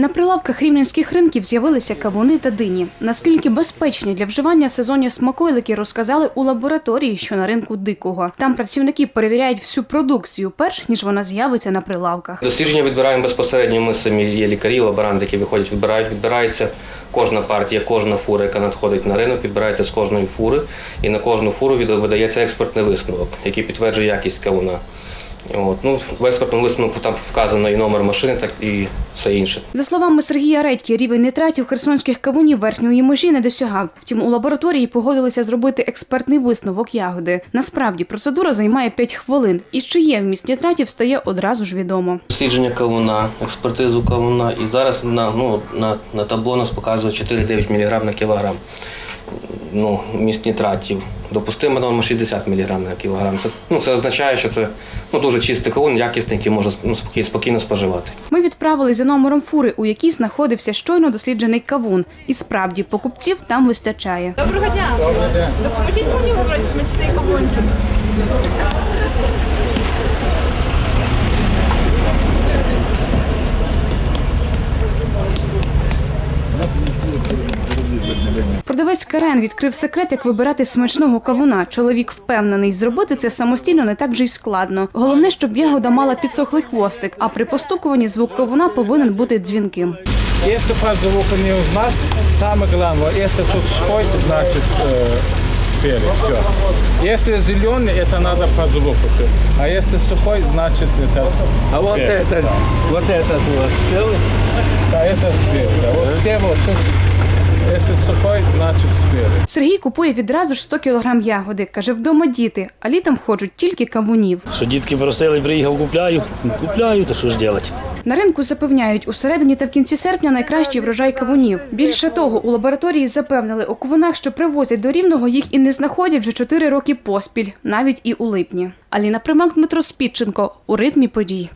На прилавках рівненських ринків з'явилися кавуни та дині. Наскільки безпечні для вживання сезонні смаколики розказали у лабораторії, що на ринку дикого. Там працівники перевіряють всю продукцію, перш ніж вона з'явиться на прилавках. Дослідження відбираємо безпосередньо. Ми самі є лікарі, лаборанти, які виходять, відбирають. Відбирається кожна партія, кожна фура, яка надходить на ринок, відбирається з кожної фури, і на кожну фуру видається експертний висновок, який підтверджує якість кавуна. От. Ну, в експертному висновку там вказано і номер машини, так і все інше. За словами Сергія Редьки, рівень нитратів херсонських кавунів верхньої межі не досягав. Втім, у лабораторії погодилися зробити експертний висновок ягоди. Насправді процедура займає 5 хвилин, і чи є вміст нітратів, стає одразу ж відомо. Дослідження кавуна, експертизу кавуна. І зараз на, ну, на, на табло нас показує 4,9 мг на кілограм. Ну, міст нітратів. Допустима норма 60 мг на кілограм. Це, ну, це означає, що це ну, дуже чистий кавун, якісний, який можна ну, спокій- спокійно споживати. Ми відправили за номером фури, у якій знаходився щойно досліджений кавун. І справді покупців там вистачає. Доброго дня! Допоможіть мені вибрати смачний кавунчик. Продавець Карен відкрив секрет, як вибирати смачного кавуна. Чоловік впевнений, зробити це самостійно не так вже й складно. Головне, щоб ягода мала підсохлий хвостик, а при постукуванні звук кавуна повинен бути дзвінким. Если по звуку не узнать, самое главное, если тут сход, значит э, спели, все. Если зеленый, это надо по звуку. чуть. А если сухой, значит это А вот спели. это, вот этот у вас спелый? Да, это спели. Да. Вот все вот тут, если сухой, значит спели. Сергій купує відразу ж 100 кілограм ягоди. Каже, вдома діти, а літом ходжуть тільки кавунів. Що дітки просили, приїхав, купляю. Купляю, то що ж робити? На ринку запевняють, у середині та в кінці серпня найкращий врожай кавунів. Більше того, у лабораторії запевнили, у кавунах, що привозять до рівного, їх і не знаходять вже 4 роки поспіль, навіть і у липні. Аліна Примак, Дмитро Спідченко у ритмі подій.